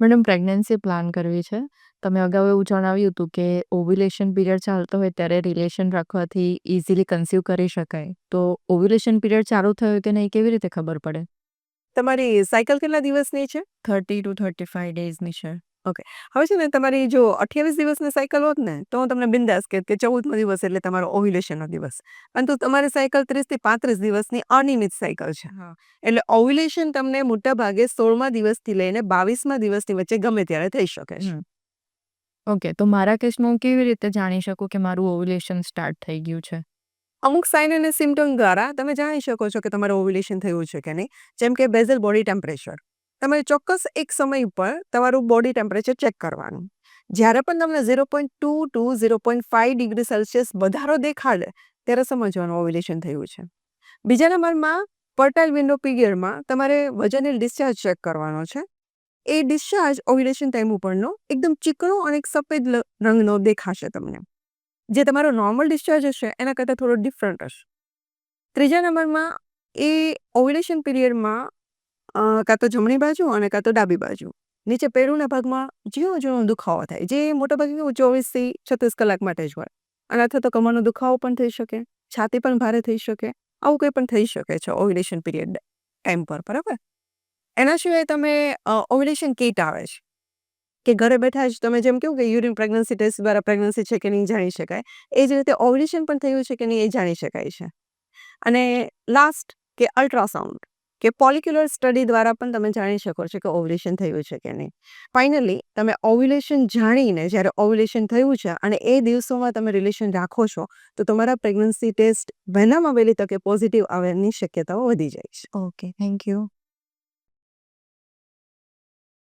Madam pregnancy plan કરવી છે. તમે અગાઉ એવું જણાવ્યું હતું કે ઓવ્યુલેશન પીરિયડ ચાલતો હોય ત્યારે રિલેશન રાખવાથી ઇઝીલી કન્સીવ કરી શકાય. તો ઓવ્યુલેશન પીરિયડ ચાલુ થયો કે નહીં કેવી રીતે ખબર પડે? તમારી સાયકલ કેટલા દિવસની છે? 30 ટુ 35 ડેઝની છે. ઓકે. હવે છે ને તમારી જો 28 દિવસની સાયકલ હોત ને, તો હું તમને બિંદાસ કહેત કે 14મો દિવસ એટલે તમારો ઓવ્યુલેશનનો દિવસ. પરંતુ તમારી સાયકલ ત્રીસથી પાંત્રીસ દિવસની અનિયમિત સાયકલ છે. એટલે ઓવ્યુલેશન તમને મોટા ભાગે 16મા દિવસથી લઈને 22મા દિવસની વચ્ચે ગમે ત્યારે થઈ શકે છે. ઓકે. તો મારા કેસમાં હું કેવી રીતે જાણી શકું કે મારું ઓવ્યુલેશન સ્ટાર્ટ થઈ ગયું છે? અમુક સાઇન અને સિમ્ટમ દ્વારા તમે જાણી શકો છો કે તમારું ઓવ્યુલેશન થયું છે કે નહીં. જેમ કે બેઝલ બોડી ટેમ્પરેચર. તમારે ચોક્કસ એક સમય ઉપર તમારું બોડી ટેમ્પરેચર ચેક કરવાનું. જ્યારે પણ તમને 0.2 ટુ 0.5 ડિગ્રી સેલ્સિયસ વધારો દેખાડે, ત્યારે સમજવાનું ઓવ્યુલેશન થયું છે. બીજા નંબરમાં ફર્ટાઇલ વિન્ડો પીરિયડમાં તમારે વજનીલ ડિસ્ચાર્જ ચેક કરવાનો છે. એ ડિસ્ચાર્જ ઓવ્યુલેશન ટાઈમ ઉપરનો એકદમ ચીકણો અને એક સફેદ રંગનો દેખાશે તમને. જે તમારો નોર્મલ ડિસ્ચાર્જ હશે એના કરતાં થોડો ડિફરન્ટ હશે. ત્રીજા નંબરમાં એ ઓવ્યુલેશન પીરિયડમાં કાં તો જમણી બાજુ અને કાં તો ડાબી બાજુ. નીચે પેરુના ભાગમાં ઝીણો ઝીણો દુખાવો થાય. જે મોટાભાગે ચોવીસથી છત્રીસ કલાક માટે જ હોય. અને અથવા તો કમરનો દુખાવો પણ થઈ શકે, છાતી પણ ભારે થઈ શકે, આવું કંઈ પણ થઈ શકે છે ઓવ્યુલેશન પીરિયડ ટાઈમ પર, બરાબર? એના સિવાય તમે ઓવ્યુલેશન કીટ આવે છે. કે ઘરે બેઠા જ તમે જેમ કેવું કે યુરિન પ્રેગ્નન્સી ટેસ્ટ દ્વારા પ્રેગ્નન્સી છે કે નહીં જાણી શકાય. એ જ રીતે ઓવ્યુલેશન પણ થયું છે કે નહીં એ જાણી શકાય છે. અને લાસ્ટ કે અલ્ટ્રાસાઉન્ડ કે પોલિક્યુલર સ્ટડી દ્વારા પણ તમે જાણી શકો છો કે ઓવ્યુલેશન થયું છે કે નહીં ફાઇનલી, તમે ઓવ્યુલેશન જાણીને જ્યારે ઓવ્યુલેશન થયું છે અને એ દિવસોમાં તમે રિલેશન રાખો છો, તો તમારા પ્રેગ્નન્સી ટેસ્ટ વહેલામાં વહેલી તકે પોઝિટિવ આવવાની શક્યતાઓ વધી જાય છે ઓકે. Thank you.